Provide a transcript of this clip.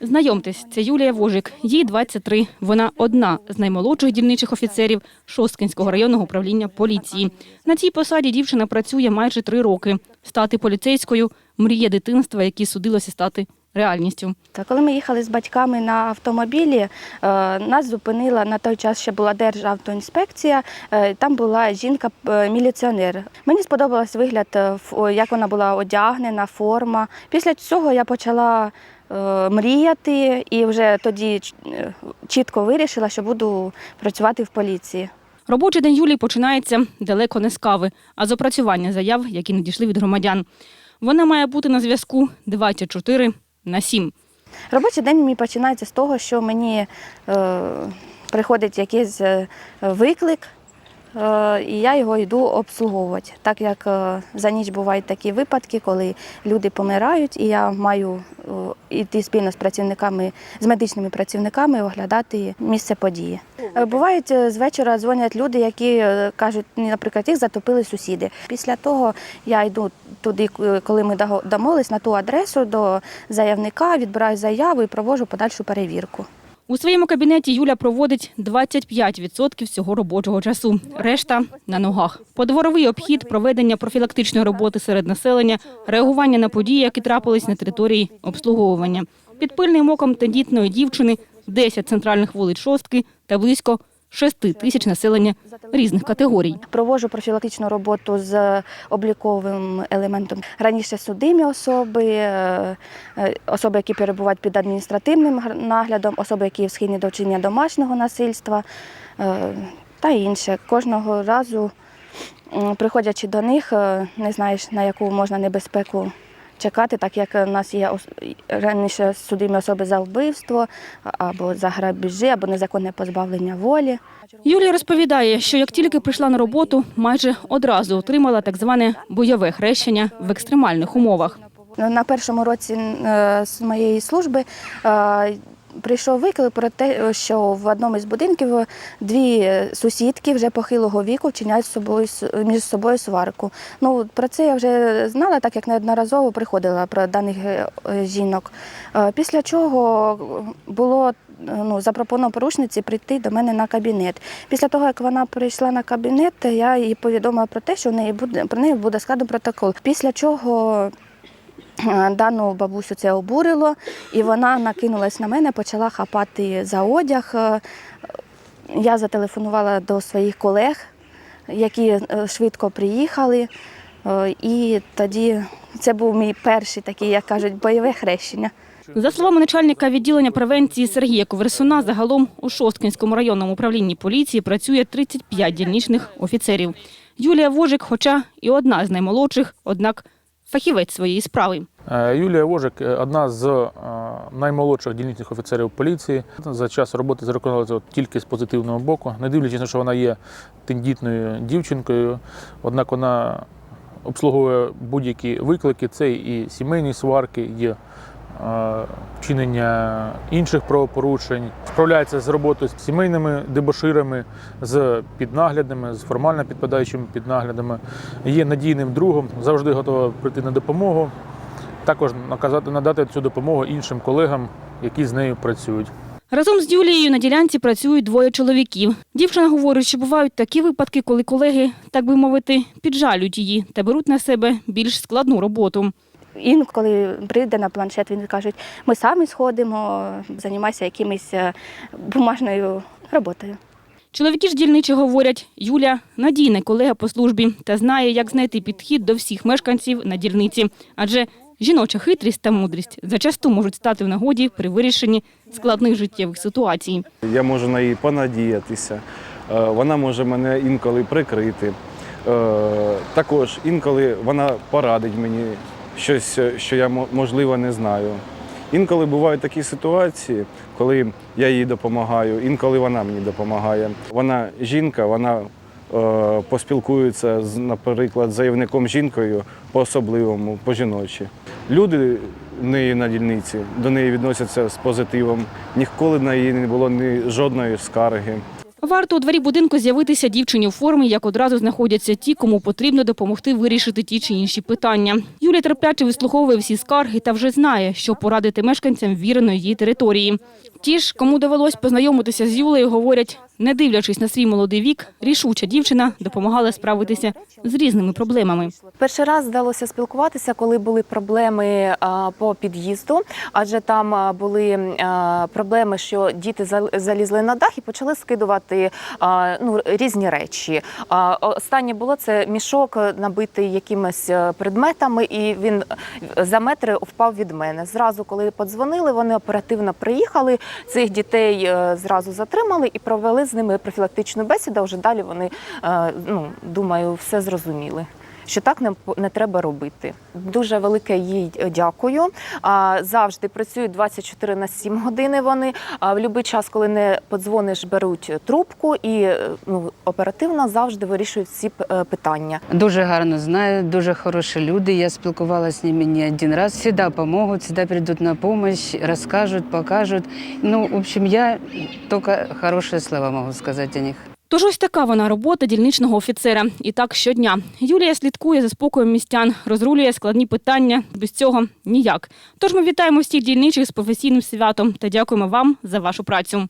Знайомтесь, це Юлія Вожик. Їй 23. Вона одна з наймолодших дільничих офіцерів Шосткинського районного управління поліції. На цій посаді дівчина працює майже три роки. Стати поліцейською – мріє дитинства, які судилося стати реальністю. Та коли ми їхали з батьками на автомобілі, е, нас зупинила на той час ще була Державтоінспекція. е, Там була жінка-міліціонер. Мені сподобався вигляд, е, як вона була одягнена, форма. Після цього я почала е, мріяти і вже тоді е, чітко вирішила, що буду працювати в поліції. Робочий день Юлії починається далеко не з кави, а з опрацювання заяв, які надійшли від громадян. Вона має бути на зв'язку 24 на 7. Робочий день мій починається з того, що мені е, приходить якийсь е, виклик, і я його йду обслуговувати. Так як е, за ніч бувають такі випадки, коли люди помирають, і я маю е, йти спільно з працівниками, з медичними працівниками, оглядати місце події. Е, Бувають е, з вечора дзвонять люди, які е, кажуть, наприклад, їх затопили сусіди. Після того я йду туди, е, коли ми домовились на ту адресу до заявника, відбираю заяву і проводжу подальшу перевірку. У своєму кабінеті Юля проводить 25% всього робочого часу. Решта на ногах. Подворовий обхід, проведення профілактичної роботи серед населення, реагування на події, які трапились на території обслуговування. Під пильним оком тендітної дівчини 10 центральних вулиць шостки та близько 6 тисяч населення різних категорій. Проводжу профілактичну роботу з обліковим елементом. Раніше судимі особи, е, е, особи, які перебувають під адміністративним наглядом, особи, які схильні до вчинення домашнього насильства е, та інше. Кожного разу, приходячи до них, не знаєш, на яку можна небезпеку чекати, так як у нас є раніше судимі особи за вбивство або за грабежі, або незаконне позбавлення волі. Юлія розповідає, що як тільки прийшла на роботу, майже одразу отримала так зване бойове хрещення в екстремальних умовах. На першому році е, з моєї служби е, прийшов виклик про те, що в одному із будинків дві сусідки вже похилого віку вчиняють собою між собою сварку. Ну про це я вже знала, так як неодноразово приходила про даних е, жінок. Е, Після чого було ну, запропоновано порушниці прийти до мене на кабінет. Після того, як вона прийшла на кабінет, я їй повідомила про те, що в неї буде про неї буде складено протокол. Після чого Дану бабусю це обурило, і вона накинулась на мене, почала хапати за одяг. Е, Я зателефонувала до своїх колег, які е, швидко приїхали. Е, І тоді це був мій перший такий, як кажуть, бойове хрещення. За словами начальника відділення превенції Сергія Коверсуна, загалом у Шосткинському районному управлінні поліції працює 35 дільничних офіцерів. Юлія Вожик, хоча і одна з наймолодших, однак фахівець своєї справи. Е, Юлія Вожик е, одна з е, наймолодших дільничних офіцерів поліції. За час роботи зарекомендувалася тільки з позитивного боку, не дивлячись на що вона є тендітною дівчинкою, однак вона обслуговує будь-які виклики. Це і сімейні сварки, є вчинення інших правопорушень, справляється з роботою з сімейними дебоширами, з піднаглядами, з формально підпадаючими піднаглядами, є надійним другом, завжди готова прийти на допомогу також наказати надати цю допомогу іншим колегам, які з нею працюють. Разом з Юлією на ділянці працюють двоє чоловіків. Дівчина говорить, що бувають такі випадки, коли колеги, так би мовити, піджалюють її та беруть на себе більш складну роботу. Інколи прийде на планшет, він кажуть, ми самі сходимо, займайся якимось е, бумажною роботою. Чоловіки ж дільничі говорять, Юля надійний колега по службі та знає, як знайти підхід до всіх мешканців на дільниці. Адже жіноча хитрість та мудрість зачасту можуть стати в нагоді при вирішенні складних життєвих ситуацій. Я можу на її понадіятися. Е, Вона може мене інколи прикрити. Е, Також інколи вона порадить мені щось, е, що я мо- можливо не знаю. Інколи бувають такі ситуації, коли я їй допомагаю, інколи вона мені допомагає. Вона жінка, вона е, поспілкується з, наприклад, заявником жінкою по-особливому, по-жіночі. Люди в неї на дільниці до неї відносяться з позитивом. Ніколи на її не було ні жодної скарги. Варто у дворі будинку з'явитися дівчині у формі, як одразу знаходяться ті, кому потрібно допомогти вирішити ті чи інші питання. Юлія терпляче вислуховує всі скарги та вже знає, що порадити мешканцям віреної її території. Ті ж, кому довелось познайомитися з Юлею, говорять, не дивлячись на свій молодий вік, рішуча дівчина допомагала справитися з різними проблемами. Перший раз вдалося спілкуватися, коли були проблеми по під'їзду, адже там були проблеми, що діти залізли на дах і почали скидувати ну, різні речі. Останнє було це мішок набитий якимись е, предметами, і він е, за метри впав від мене. Зразу, коли подзвонили, вони оперативно приїхали. Цих дітей е, зразу затримали і провели з ними профілактичну бесіду. Вже далі вони, е, ну думаю, все зрозуміли. Що так не, не треба робити. Дуже велике їй дякую. А, завжди працюють 24 на 7 години. Вони а, в будь-який час, коли не подзвониш, беруть трубку і е, ну, оперативно завжди вирішують всі е, питання. Дуже гарно знаю, дуже хороші люди. Я спілкувалася з ними не один раз. Всегда помогут, всегда придут на помощь, расскажут, покажут. Ну, в общем, я только хорошие слова могу сказать о них. Тож ось така вона робота дільничного офіцера. І так щодня. Юлія слідкує за спокоєм містян, розрулює складні питання. Без цього ніяк. Тож ми вітаємо всіх дільничих з професійним святом та дякуємо вам за вашу працю.